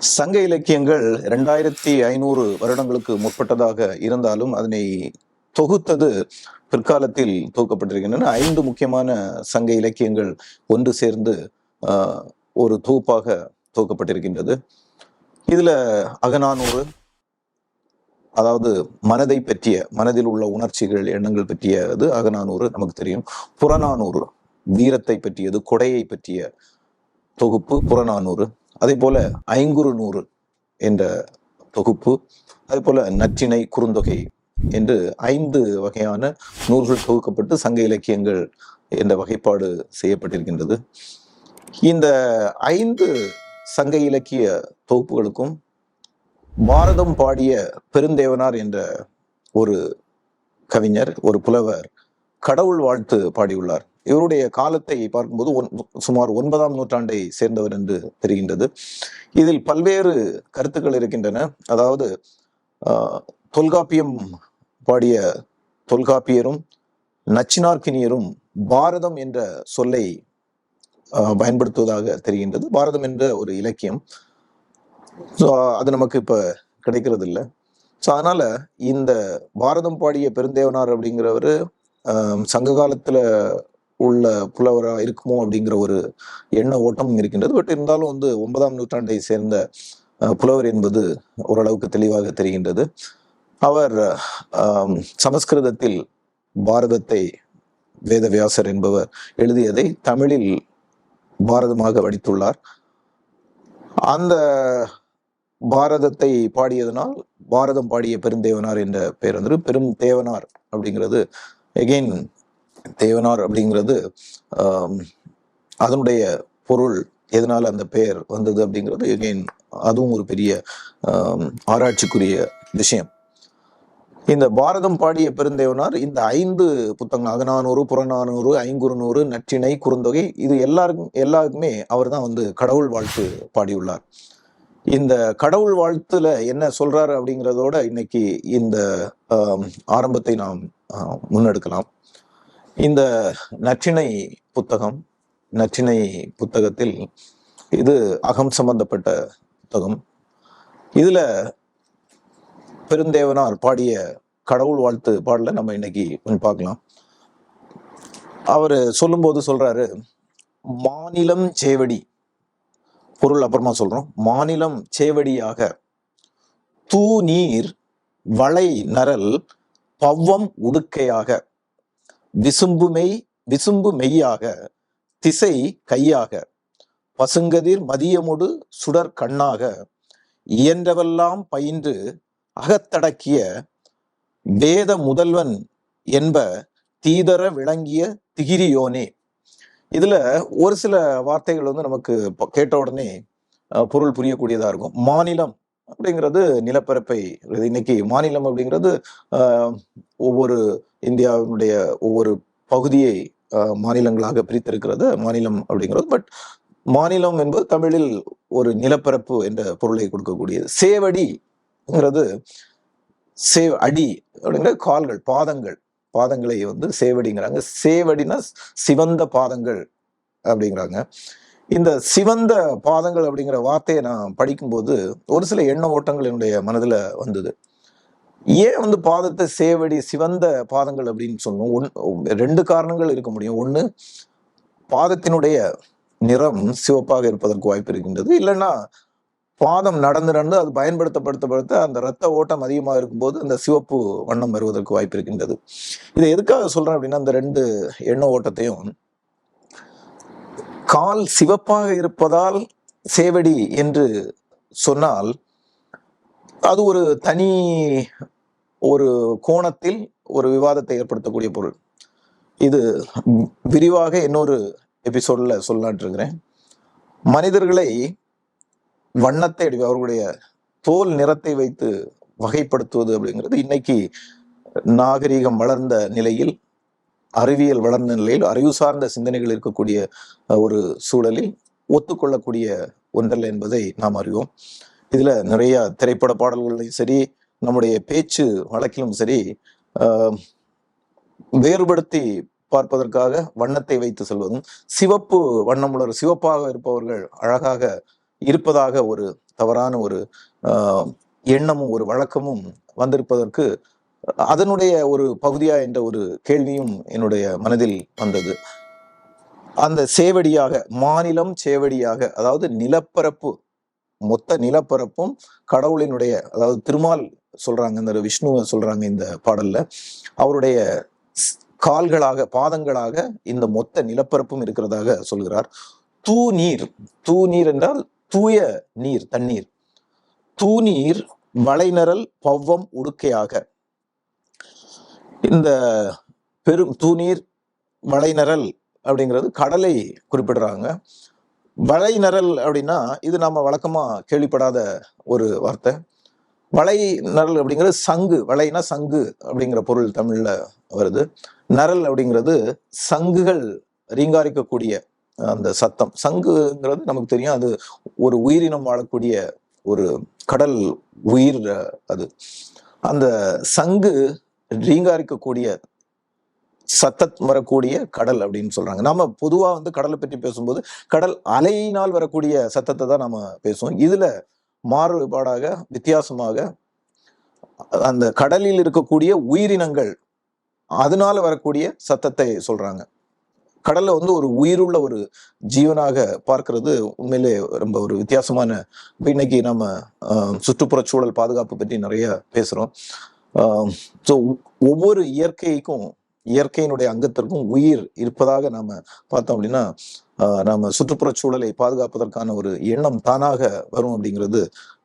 சங்க இலக்கியங்கள் இரண்டாயிரத்தி ஐநூறு வருடங்களுக்கு முற்பட்டதாக இருந்தாலும் அதனை தொகுத்தது பிற்காலத்தில் தொகுக்கப்பட்டிருக்கின்றன ஐந்து முக்கியமான சங்க இலக்கியங்கள் ஒன்று சேர்ந்து ஆஹ், ஒரு தொகுப்பாக தொகுக்கப்பட்டிருக்கின்றது இதுல அகநானூறு அதாவது மனதை பற்றிய மனதில் உள்ள உணர்ச்சிகள் எண்ணங்கள் பற்றிய அது அகநானூறு நமக்கு தெரியும். புறநானூறு வீரத்தை பற்றியது கொடையை பற்றிய தொகுப்பு புறநானூறு. அதே போல ஐங்குறு நூறு என்ற தொகுப்பு அதே போல நற்றினை குறுந்தொகை என்று ஐந்து வகையான நூல்கள் தொகுக்கப்பட்டு சங்க இலக்கியங்கள் என்ற வகைப்பாடு செய்யப்பட்டிருக்கின்றது. இந்த ஐந்து சங்க இலக்கிய தொகுப்புகளுக்கும் பாரதம் பாடிய பெருந்தேவனார் என்ற ஒரு கவிஞர் ஒரு புலவர் கடவுள் வாழ்த்து பாடியுள்ளார். இவருடைய காலத்தை பார்க்கும்போது ஒன்- சுமார் ஒன்பதாம் நூற்றாண்டை சேர்ந்தவர் என்று தெரிகின்றது. இதில் பல்வேறு கருத்துக்கள் இருக்கின்றன. அதாவது ஆஹ், தொல்காப்பியம் பாடிய தொல்காப்பியரும் நச்சினார்க்கினியரும் பாரதம் என்ற சொல்லை ஆஹ், பயன்படுத்துவதாக தெரிகின்றது. பாரதம் என்ற ஒரு இலக்கியம். ஸோ அது நமக்கு இப்ப கிடைக்கிறது இல்லை ஸோ அதனால இந்த பாரதம் பாடிய பெருந்தேவனார் அப்படிங்கிறவர் சங்க காலத்துல உள்ள புலவரா இருக்குமோ அப்படிங்கிற ஒரு எண்ண ஓட்டமும் இருக்கின்றது. பட் இருந்தாலும் வந்து ஒன்பதாம் நூற்றாண்டை சேர்ந்த புலவர் என்பது ஓரளவுக்கு தெளிவாக தெரிகின்றது. அவர் சமஸ்கிருதத்தில் பாரதத்தை வேதவியாசர் என்பவர் எழுதியதை தமிழில் பாரதமாக வடித்துள்ளார். அந்த பாரதத்தை பாடியதனால் பாரதம் பாடிய பெருந்தேவனார் என்ற பெயர் வந்து பெரும் தேவனார் அப்படிங்கிறது எகெயின் தேவனார் அப்படிங்கிறது அதனுடைய பொருள் எதனால் அந்த பெயர் வந்தது அப்படிங்கிறது எகெயின் அதுவும் ஒரு பெரிய ஆராய்ச்சிக்குரிய விஷயம். இந்த பாரதம் பாடிய பெருந்தேவனார் இந்த ஐந்து புத்தகங்கள் அகநானூறு புறநானூறு ஐங்குறுநூறு நற்றிணை குறுந்தொகை இது எல்லாருக்கும் எல்லாருக்குமே அவர் தான் வந்து கடவுள் வாழ்த்து பாடியுள்ளார். இந்த கடவுள் வாழ்த்துல என்ன சொல்றாரு அப்படிங்கிறதோட இன்னைக்கு இந்த ஆரம்பத்தை நாம் முன்னெடுக்கலாம். இந்த நற்றிணை புத்தகம் நற்றிணை புத்தகத்தில் இது அகம் சம்பந்தப்பட்ட புத்தகம். இதுல பெருந்தேவனார் பாடிய கடவுள் வாழ்த்து பாடல நம்ம இன்னைக்கு கொஞ்சம் பார்க்கலாம். அவர் சொல்லும்போது சொல்றாரு மாநிலம் சேவடி பொருள் அப்புறமா சொல்றோம். மாநிலம் சேவடியாக தூ நீர் வளை நரல் பவ்வம் உடுக்கையாக விசும்பு மெய் விசும்பு மெய்யாக திசை கையாக பசுங்கதிர் மதியமுடு சுடர் கண்ணாக இயன்றவெல்லாம் பயின்று அகத்தடக்கிய வேத முதல்வன் என்ப தீதர விளங்கிய திகிரியோனே. இதுல ஒரு சில வார்த்தைகள் வந்து நமக்கு கேட்ட உடனே பொருள் புரியக்கூடியதா இருக்கும். மாநிலம் அப்படிங்கிறது நிலப்பரப்பை இன்னைக்கு மாநிலம் அப்படிங்கிறது ஒவ்வொரு இந்தியாவினுடைய ஒவ்வொரு பகுதியை மாநிலங்களாக பிரித்திருக்கிறது மாநிலம் அப்படிங்கிறது. பட் மாநிலம் என்பது தமிழில் ஒரு நிலப்பரப்பு என்ற பொருளை கொடுக்கக்கூடியது. சேவடிங்கிறது சே அடி அப்படிங்கிற கால்கள் பாதங்கள். பாதங்களை வந்து சேவடிங்கிறாங்க. சேவடினா சிவந்த பாதங்கள் அப்படிங்கிறாங்க. இந்த சிவந்த பாதங்கள் அப்படிங்கிற வார்த்தையை நான் படிக்கும்போது ஒரு சில எண்ண ஓட்டங்கள் என்னுடைய மனதுல வந்தது. ஏன் வந்து பாதத்தை சேவடி சிவந்த பாதங்கள் அப்படின்னு சொல்லணும்? ஒன் ரெண்டு காரணங்கள் இருக்க முடியும். ஒன்று பாதத்தினுடைய நிறம் சிவப்பாக இருப்பதற்கு வாய்ப்பு இருக்கின்றது. இல்லைன்னா பாதம் நடந்து நடந்து அது பயன்படுத்தப்படுத்தப்படுத்த அந்த ரத்த ஓட்டம் அதிகமாக இருக்கும்போது அந்த சிவப்பு வண்ணம் வருவதற்கு வாய்ப்பு இருக்கின்றது. இதை எதுக்காக சொல்கிறேன் அப்படின்னா அந்த ரெண்டு எண்ண ஓட்டத்தையும் கால் சிவப்பாக இருப்பதால் சேவடி என்று சொன்னால் அது ஒரு தனி ஒரு கோணத்தில் ஒரு விவாதத்தை ஏற்படுத்தக்கூடிய பொருள். இது விரிவாக இன்னொரு எபிசோட்ல சொல்லான்ட்டுருக்கிறேன் மனிதர்களை வண்ணத்தை அடி அவர்களுடைய தோல் நிறத்தை வைத்து வகைப்படுத்துவது அப்படிங்கிறது இன்னைக்கு நாகரீகம் வளர்ந்த நிலையில் அறிவியல் வளர்ந்த நிலையில் அறிவு சார்ந்த சிந்தனைகள் இருக்கக்கூடிய ஒரு சூழலில் ஒத்துக்கொள்ளக்கூடிய ஒன்றல்ல என்பதை நாம் அறிவோம். இதில் நிறைய திரைப்பட பாடல்களையும் சரி நம்முடைய பேச்சு வழக்கிலும் சரி ஆஹ், வேறுபடுத்தி பார்ப்பதற்காக வண்ணத்தை வைத்து செல்வதும் சிவப்பு வண்ணமுலர் சிவப்பாக இருப்பவர்கள் அழகாக இருப்பதாக ஒரு தவறான ஒரு எண்ணமும் ஒரு வழக்கமும் வந்திருப்பதற்கு அதனுடைய ஒரு பகுதியா என்ற ஒரு கேள்வியும் என்னுடைய மனதில் வந்தது. அந்த சேவடியாக மாநிலம் சேவடியாக அதாவது நிலப்பரப்பு மொத்த நிலப்பரப்பும் கடவுளினுடைய அதாவது திருமால் சொல்றாங்க இந்த விஷ்ணுவை சொல்றாங்க இந்த பாடல்ல. அவருடைய கால்களாக பாதங்களாக இந்த மொத்த நிலப்பரப்பும் இருக்கிறதாக சொல்கிறார். தூ நீர் தூ நீர் என்றால் தூய நீர் தண்ணீர். தூநீர் வளைநரல் பவ்வம் உடுக்கையாக. இந்த பெரும் தூநீர் வளைநரல் அப்படிங்கிறது கடலை குறிப்பிடுறாங்க. வளைநரல் அப்படின்னா இது நாம வழக்கமா கேள்விப்படாத ஒரு வார்த்தை. வளை நரல் அப்படிங்கிறது சங்கு வளைனா சங்கு அப்படிங்கிற பொருள் தமிழ்ல வருது. நரல் அப்படிங்கிறது சங்குகள் ரீங்காரிக்கக்கூடிய அந்த சத்தம். சங்குங்கிறது நமக்கு தெரியும் அது ஒரு உயிரினம் வாழக்கூடிய ஒரு கடல் உயிர் அது. அந்த சங்கு ரீங்காரிக்கக்கூடிய சத்தத் வரக்கூடிய கடல் அப்படின்னு சொல்றாங்க. நாம பொதுவா வந்து கடலை பற்றி பேசும்போது கடல் அலையினால் வரக்கூடிய சத்தத்தை தான் நாம பேசுவோம். இதுல மாறுபாடாக வித்தியாசமாக அந்த கடலில் இருக்கக்கூடிய உயிரினங்கள் அதனால வரக்கூடிய சத்தத்தை சொல்றாங்க. கடல்ல வந்து ஒரு உயிருள்ள ஒரு ஜீவனாக பார்க்கறது உண்மையிலே ரொம்ப ஒரு வித்தியாசமான இன்னைக்கு நம்ம சுற்றுப்புற சூழல் பாதுகாப்பு பற்றி நிறைய பேசுறோம். ஸோ ஒவ்வொரு இயற்கைக்கும் இயற்கையினுடைய அங்கத்திற்கும் உயிர் இருப்பதாக நாம பார்த்தோம் அப்படின்னா ஆஹ், சுற்றுப்புற சூழலை பாதுகாப்பதற்கான ஒரு எண்ணம் தானாக வரும் அப்படிங்கிறது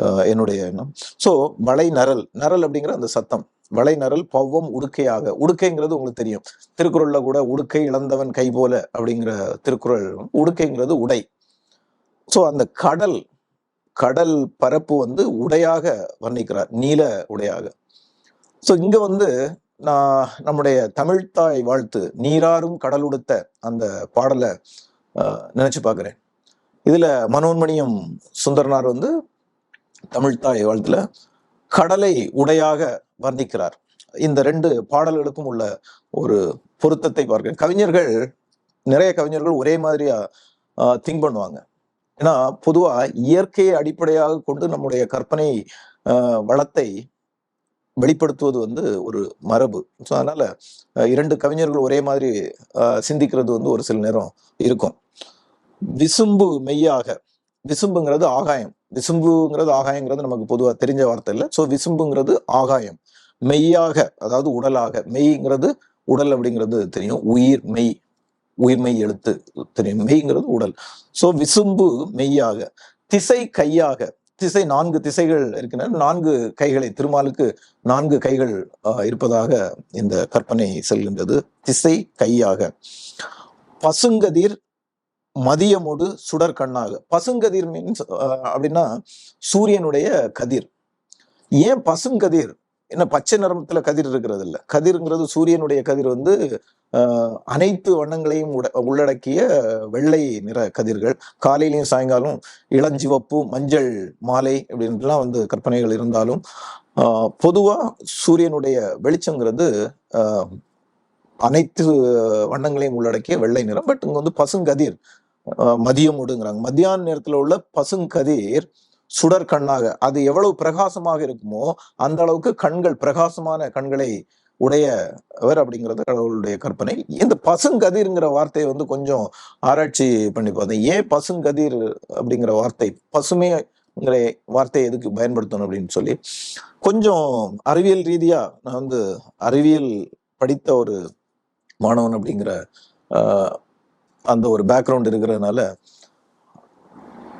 ஆஹ், என்னுடைய எண்ணம். ஸோ வளை நரல் நரல் அப்படிங்கிற அந்த சத்தம். வளை நரல் பவ்வம் உடுக்கையாக உடுக்கைங்கிறது உங்களுக்கு தெரியும். திருக்குறள்ல கூட உடுக்கை இழந்தவன் கை போல அப்படிங்கிற திருக்குறள் உடுக்கைங்கிறது உடை. ஸோ அந்த கடல் கடல் பரப்பு வந்து உடையாக வர்ணிக்கிறார் நீல உடையாக. ஸோ இங்க வந்து நான் நம்முடைய தமிழ்த்தாய் வாழ்த்து நீராறும் கடலுடுத்த அந்த பாடலை நினச்சி பார்க்குறேன். இதில் மனோன்மணியம் சுந்தரனார் வந்து தமிழ்தாய் வாழ்த்துல கடலை உடையாக வர்ணிக்கிறார். இந்த ரெண்டு பாடல்களுக்கும் உள்ள ஒரு பொருத்தத்தை பார்க்க கவிஞர்கள் நிறைய கவிஞர்கள் ஒரே மாதிரியா திங்க் பண்ணுவாங்க. ஏன்னா பொதுவாக இயற்கையை அடிப்படையாக கொண்டு நம்முடைய கற்பனை வளத்தை வெளிப்படுத்துவது வந்து ஒரு மரபு. ஸோ அதனால இரண்டு கவிஞர்கள் ஒரே மாதிரி சிந்திக்கிறது வந்து ஒரு சில நேரம் இருக்கும். விசும்பு மெய்யாக. விசும்புங்கிறது ஆகாயம். விசும்புங்கிறது ஆகாயங்கிறது நமக்கு பொதுவாக தெரிஞ்ச வார்த்தை இல்லை. ஸோ விசும்புங்கிறது ஆகாயம். மெய்யாக அதாவது உடலாக. மெய்ங்கிறது உடல் அப்படிங்கிறது தெரியும். உயிர் மெய். உயிர்மெய் எழுத்து தெரியும். மெய்ங்கிறது உடல். ஸோ விசும்பு மெய்யாக. திசை கையாக. திசை நான்கு திசைகள் இருக்கின்றன. நான்கு கைகளை திருமாலுக்கு நான்கு கைகள் இருப்பதாக இந்த கற்பனை செல்கின்றது. திசை கையாக. பசுங்கதிர் மதியமோடு சுடர் கண்ணாக. பசுங்கதிர் மீன்ஸ் அப்படின்னா சூரியனுடைய கதிர். ஏன் பசுங்கதிர்? என்ன பச்சை நிறத்துல கதிர் இருக்கிறது இல்ல கதிர்ங்கிறது சூரியனுடைய கதிர் வந்து ஆஹ், அனைத்து வண்ணங்களையும் உட- உள்ளடக்கிய வெள்ளை நிற கதிர்கள். காலையிலையும் சாயங்காலம் இளஞ்சிவப்பு மஞ்சள் மாலை அப்படின்ட்டுலாம் வந்து கற்பனைகள் இருந்தாலும் ஆஹ், பொதுவா சூரியனுடைய வெளிச்சங்கிறது ஆஹ், அனைத்து வண்ணங்களையும் உள்ளடக்கிய வெள்ளை நிறம். பட் இங்க வந்து பசுங்கதிர். மதியம் விடுங்கிறாங்க மத்தியான நேரத்துல உள்ள பசுங்கதிர் சுடர் கண்ணாக அது எவ்வளவு பிரகாசமாக இருக்குமோ அந்த அளவுக்கு கண்கள் பிரகாசமான கண்களை உடையவர் அப்படிங்கிறது கடவுளுடைய கற்பனை. இந்த பசுங்கதிர்ங்கிற வார்த்தையை வந்து கொஞ்சம் ஆராய்ச்சி பண்ணி பார்த்தேன் ஏன் பசுங்கதிர் அப்படிங்கிற வார்த்தை பசுமைங்கிற வார்த்தையை எதுக்கு பயன்படுத்தணும் அப்படின்னு சொல்லி கொஞ்சம் அறிவியல் ரீதியா நான் வந்து அறிவியல் படித்த ஒரு மாணவன் அப்படிங்கிற ஆஹ், அந்த ஒரு பேக்ரவுண்ட் இருக்கிறதுனால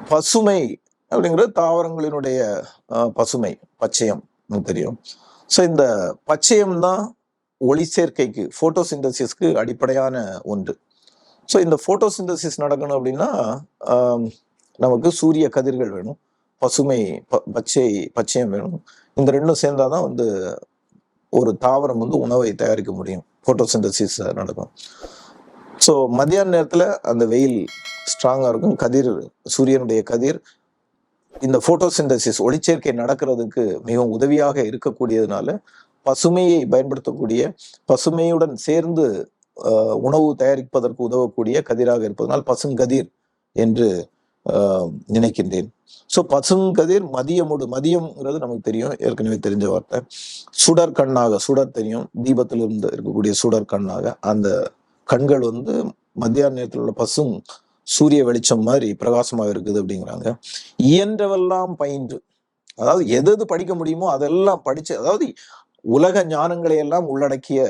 பசுமை அப்படிங்கிறது தாவரங்களினுடைய பசுமை பச்சையம் தெரியும். ஸோ இந்த பச்சையம் தான் ஒளி சேர்க்கைக்கு ஃபோட்டோசிந்தசிஸ்க்கு அடிப்படையான ஒன்று. ஸோ இந்த ஃபோட்டோசிந்தசிஸ் நடக்கணும் அப்படின்னா நமக்கு சூரிய கதிர்கள் வேணும் பசுமை ப- பச்சை பச்சையம் வேணும். இந்த ரெண்டும் சேர்ந்தாதான் வந்து ஒரு தாவரம் வந்து உணவை தயாரிக்க முடியும் ஃபோட்டோசிந்தசிஸ் நடக்கும். ஸோ மதியான நேரத்தில் அந்த வெயில் ஸ்ட்ராங்காக இருக்கும். கதிர் சூரியனுடைய கதிர். இந்த ஃபோட்டோசிந்தசிஸ் ஒளிச்சேர்க்கை நடக்கிறதுக்கு மிகவும் உதவியாக இருக்கக்கூடியதுனால பசுமையை பயன்படுத்தக்கூடிய பசுமையுடன் சேர்ந்து உணவு தயாரிப்பதற்கு உதவக்கூடிய கதிராக இருப்பதனால் பசுங்கதிர் என்று நினைக்கின்றேன். ஸோ பசுங்கதிர் மதியமுடு மதியம்ங்கிறது நமக்கு தெரியும். ஏற்கனவே தெரிஞ்ச வார்த்தை. சுடர் கண்ணாக சுடர் தெரியும். தீபத்திலிருந்து இருக்கக்கூடிய சுடர் கண்ணாக அந்த கண்கள் வந்து மத்தியான நேரத்தில் உள்ள பசும் சூரிய வெளிச்சம் மாதிரி பிரகாசமாக இருக்குது அப்படிங்கிறாங்க. இயன்றவெல்லாம் பயின்று. அதாவது எது எது படிக்க முடியுமோ அதெல்லாம் படிச்சு அதாவது உலக ஞானங்களை எல்லாம் உள்ளடக்கிய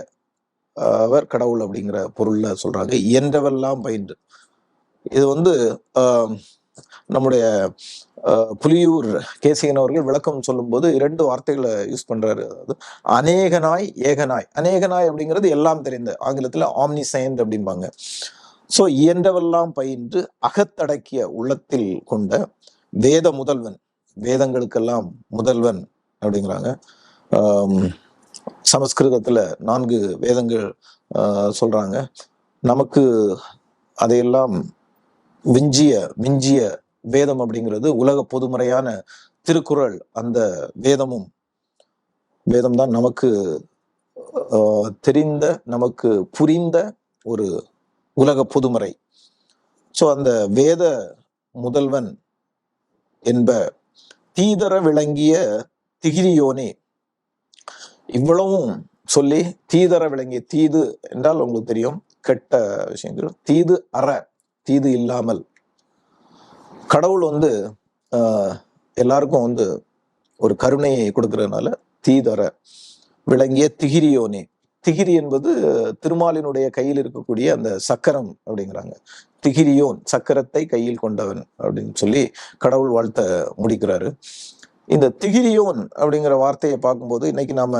அவர் கடவுள் அப்படிங்கிற பொருள்ல சொல்றாங்க. இயன்றவெல்லாம் பயின்று. இது வந்து ஆஹ், நம்முடைய புலியூர் கேசியன் அவர்கள் விளக்கம் சொல்லும்போது இரண்டு வார்த்தைகளை யூஸ் பண்றாரு. அதாவது அநேகனாய் ஏகனாய் அநேகனாய் அப்படிங்கிறது எல்லாம் தெரிந்த ஆங்கிலத்துல ஆம்னிசைண்ட் அப்படிம்பாங்க. ஸோ இயன்றவெல்லாம் பயின்று அகத்தடக்கிய உள்ளத்தில் கொண்ட வேத முதல்வன் வேதங்களுக்கெல்லாம் முதல்வன் அப்படிங்கிறாங்க. சமஸ்கிருதத்தில் சமஸ்கிருதத்துல நான்கு வேதங்கள் ஆஹ், சொல்றாங்க. நமக்கு அதையெல்லாம் விஞ்சிய மிஞ்சிய வேதம் அப்படிங்கிறது உலக பொதுமறையான திருக்குறள். அந்த வேதமும் வேதம் தான் நமக்கு ஆஹ், தெரிந்த நமக்கு புரிந்த ஒரு உலக பொதுமறை. ஸோ அந்த வேத முதல்வன் என்ப தீதர விளங்கிய திகிரியோனே. இவ்வளவும் சொல்லி தீதர விளங்கிய தீது என்றால் உங்களுக்கு தெரியும். கெட்ட விஷயங்கள். தீது அற. தீது இல்லாமல். கடவுள் வந்து ஆஹ், எல்லாருக்கும் வந்து ஒரு கருணையை கொடுக்கறதுனால தீதர விளங்கிய திகிரியோனே. திகிரி என்பது திருமாலினுடைய கையில் இருக்கக்கூடிய அந்த சக்கரம் அப்படிங்கிறாங்க. திகிரியோன் சக்கரத்தை கையில் கொண்டவன் அப்படின்னு சொல்லி கடவுள் வாழ்த்த முடிக்கிறாரு. இந்த திகிரியோன் அப்படிங்கிற வார்த்தையை பார்க்கும்போது இன்னைக்கு நாம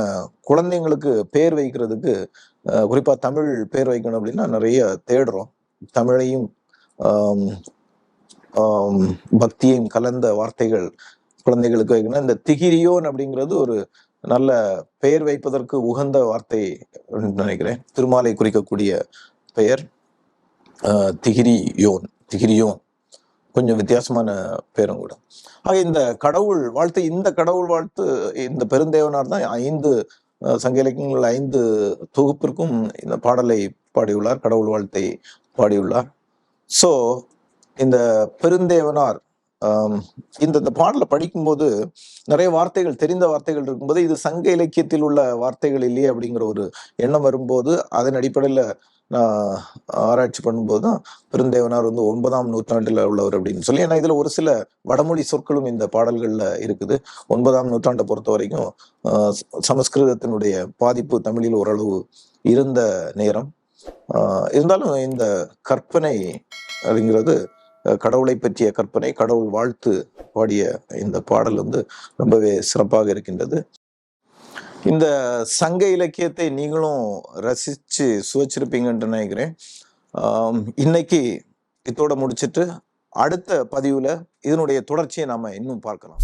குழந்தைங்களுக்கு பேர் வைக்கிறதுக்கு குறிப்பா தமிழ் பேர் வைக்கணும் அப்படின்னா நிறைய தேடுறோம். தமிழையும் ஆம், பக்தியையும் கலந்த வார்த்தைகள் குழந்தைகளுக்கு வைக்கணும். இந்த திகிரியோன் அப்படிங்கிறது ஒரு நல்ல பெயர் வைப்பதற்கு உகந்த வார்த்தை நினைக்கிறேன். திருமாலை குறிக்கக்கூடிய பெயர். அஹ், திகிரியோன் திகிரியோன். கொஞ்சம் வித்தியாசமான பேரும் கூட. ஆக இந்த கடவுள் வாழ்த்து இந்த கடவுள் வாழ்த்து இந்த பெருந்தேவனார் தான் ஐந்து சங்க இலக்கியங்கள் ஐந்து தொகுப்பிற்கும் இந்த பாடலை பாடியுள்ளார். கடவுள் வாழ்த்தை பாடியுள்ளார். ஸோ இந்த பெருந்தேவனார் இந்த இந்த பாடலை படிக்கும்போது நிறைய வார்த்தைகள் தெரிந்த வார்த்தைகள் இருக்கும்போது இது சங்க இலக்கியத்தில் உள்ள வார்த்தைகள் இல்லையே அப்படிங்கிற ஒரு எண்ணம் வரும்போது அதன் அடிப்படையில் நான் ஆராய்ச்சி பண்ணும்போது தான் பெருந்தேவனார் வந்து ஒன்பதாம் நூற்றாண்டில் உள்ளவர் அப்படின்னு சொல்லி. ஏன்னா இதில் ஒரு சில வடமொழி சொற்களும் இந்த பாடல்களில் இருக்குது. ஒன்பதாம் நூற்றாண்டை பொறுத்த வரைக்கும் ஆஹ், சமஸ்கிருதத்தினுடைய பாதிப்பு தமிழில் ஓரளவு இருந்த நேரம். இருந்தாலும் இந்த கற்பனை அப்படிங்கிறது கடவுளை பற்றிய கற்பனை கடவுள் வாழ்த்து பாடிய இந்த பாடல் வந்து ரொம்பவே சிறப்பாக இருக்கின்றது. இந்த சங்க இலக்கியத்தை நீங்களும் ரசிச்சு சுவைச்சிருப்பீங்கன்னு நினைக்கிறேன். இன்னைக்கு இதோட முடிச்சிட்டு அடுத்த பதிவுல இதனுடைய தொடர்ச்சியை நாம இன்னும் பார்க்கலாம்.